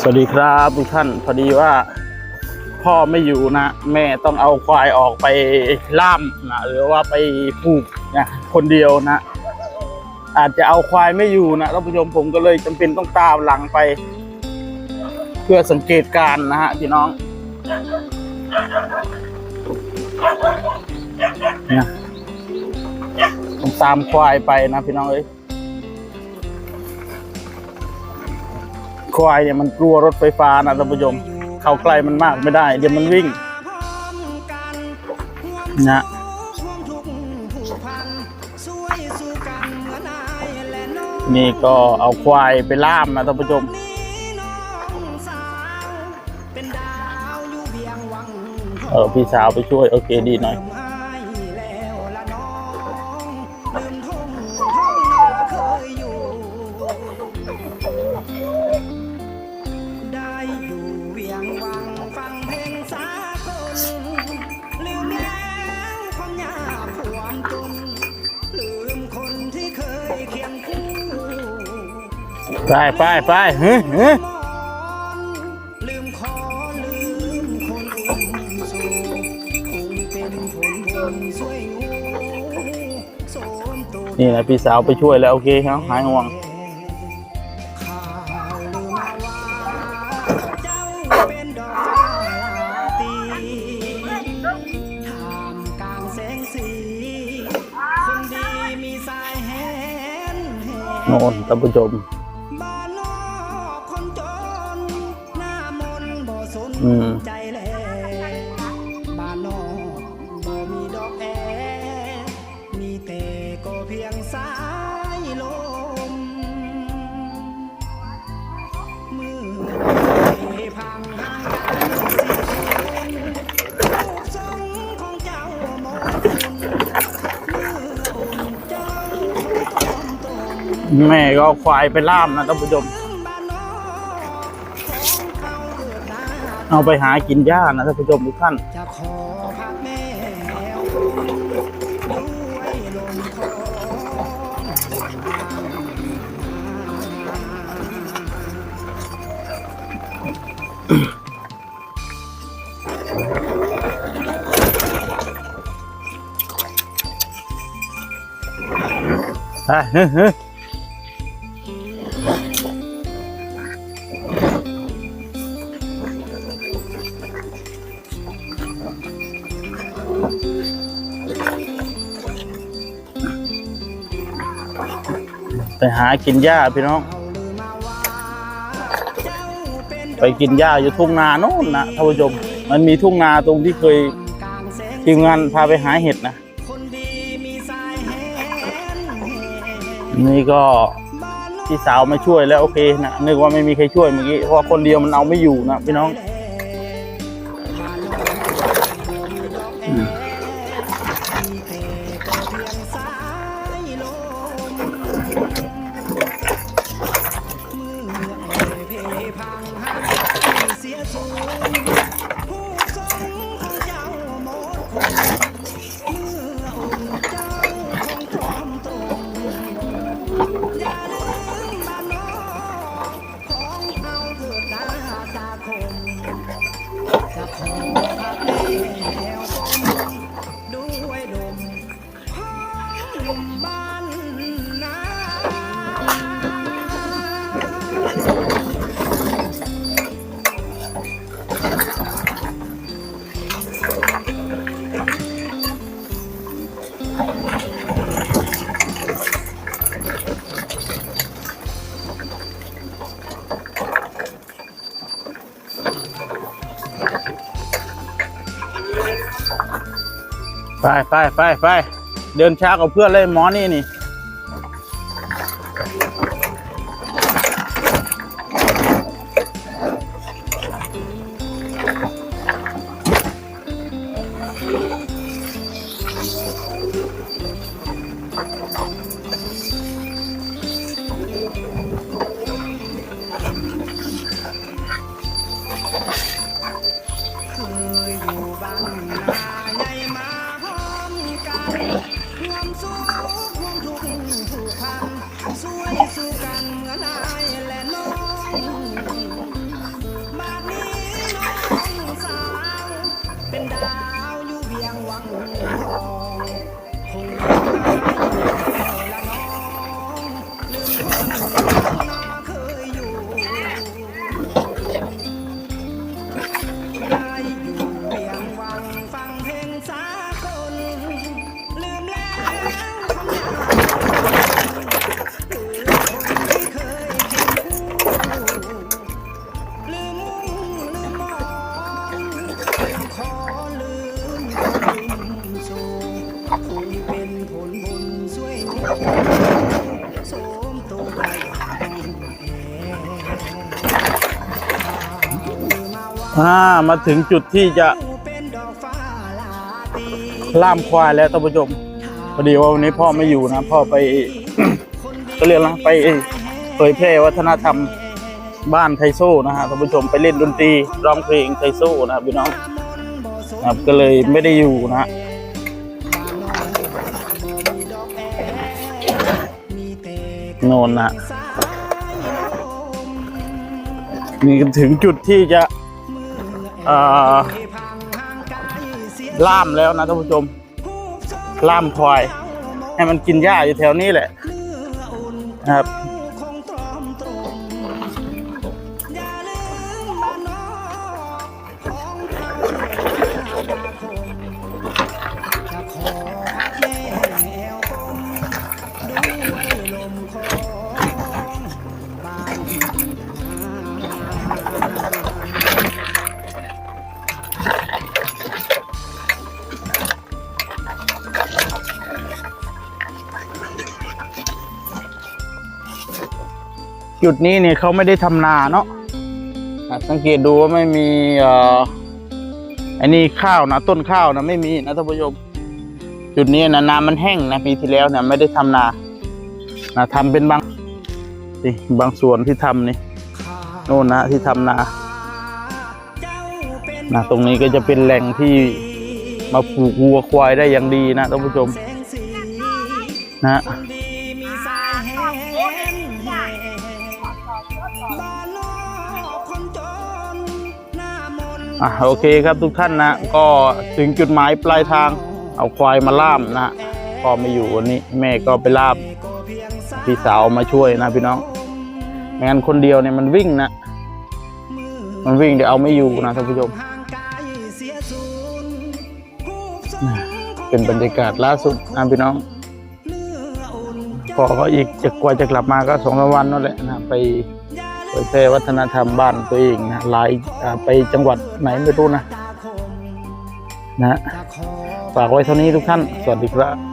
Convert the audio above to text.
สวัสดีครับทุกท่านพอดีว่า พ่อไม่อยู่นะ แม่ต้องเอาควายออกไปล่ามนะหรือว่าไปผูกนะคนเดียวนะ อาจจะเอาควายไม่อยู่นะท่านผู้ชมผมก็เลยจำเป็นต้องตามหลังไป เพื่อสังเกตการณ์นะฮะพี่น้องเนี่ยต้องตามควายไปนะพี่น้องเอ้ย ควายเนี่ยมันกลัวรถไฟฟ้านะท่านผู้ชมเข้าใกล้มันมากไม่ได้ เดี๋ยวมันวิ่งนะนี่ก็เอาควายไปล่ามนะท่านผู้ชมเออพี่สาวไปช่วย โอเคดีหน่อย ไปไปไปเฮ้ยเฮ้ยมอนลืมขอลืมคนอุ่นสู่คงเป็นผลบุญช่วยงูโสมตัวนี่นะพี่สาวไปช่วยแล้ว โอเคครับหายห่วงข่าวลือมาว่าเจ้าเป็นดอกฟ้าราตรีท่ามกลางแสงสีคนดีมีสายแหนแหโน่นท่านผู้ชม อืมใจแลบ้านนอกบ่มีดอกแอมีแต่ก็เพียงสายลมมือพังห่างกันสิลูกทรงของเจ้ามองคุณแม่ก็ควายไปล่ามนะท่านผู้ชม เอาไปหากินหญ้านะท่านผู้ชมทุกท่านจะขอพักแม่แล้วคุณด้วยลมคอไปเฮ้ย หากินหญ้าพี่น้อง ไปกินหญ้าอยู่ทุ่งนาโน่นนะท่านผู้ชม มันมีทุ่งนาตรงที่เคยทีมงานพาไปหาเห็ดนะนี่ก็พี่สาวมาช่วยแล้วโอเคนะนึกว่าไม่มีใครช่วยเมื่อกี้เพราะคนเดียวมันเอาไม่อยู่นะพี่น้อง จะขอพักแล้ว ไปไปไปไปเดินช้ากับเพื่อนเลยหมอนี่นี่เคยอยู่บ้านนา 아! อ่ามาถึงจุดที่จะล่ามควายแล้วท่านผู้ชมพอดีว่าวันนี้พ่อไม่อยู่นะ พ่อไปก็เรียนนะไปเผยแพร่วัฒนธรรมบ้านไทโซ่นะฮะท่านผู้ชมไปเล่นดนตรีร้องเพลงไทโซ่นะพี่น้องครับก็เลยไม่ได้อยู่นะ โน่นนะสายลมนี่ก็ถึงจุดที่จะล่ามแล้วนะท่านผู้ชม ล่ามควาย ให้มันกินหญ้าอยู่แถวนี้แหละครับ จุดนี้เนี่ยเขาไม่ได้ทำนาเนาะอะสังเกตดูว่าไม่มีออันนี้ข้าวนะต้นข้าวนะไม่มีนะท่านผู้ชมจุดนี้นะนามันแห้งนะปีที่แล้วเนี่ยไม่ได้ทำนานะทำเป็นบางนี่บางส่วนที่ทำนี่โน่นนะที่ทำนานะตรงนี้ก็จะเป็นแหล่งที่มาปลูกวัวควายได้อย่างดีนะท่านผู้ชมนะ อะโอเคครับทุกท่านนะ ก็ถึงจุดหมายปลายทาง เอาควายมาล่ามนะพ่อไม่อยู่วันนี้ แม่ก็ไปล่ามพี่สาวมาช่วยนะพี่น้องไม่งั้นคนเดียวเนี่ยมันวิ่งนะ มันวิ่งเดี๋ยวเอาไม่อยู่นะท่านผู้ชมเป็นบรรยากาศล่าสุดนะพี่น้องเนื้ออุ่นพอก็อีกจะกว่าจะกลับมาก็สองสามวันนั่นแหละนะไป ผยแพร่วัฒนธรรมบ้านตัวเองนะหลายไปจังหวัดไหนไม่รู้นะ นะฝากไว้เท่านี้ทุกท่าน สวัสดีครับ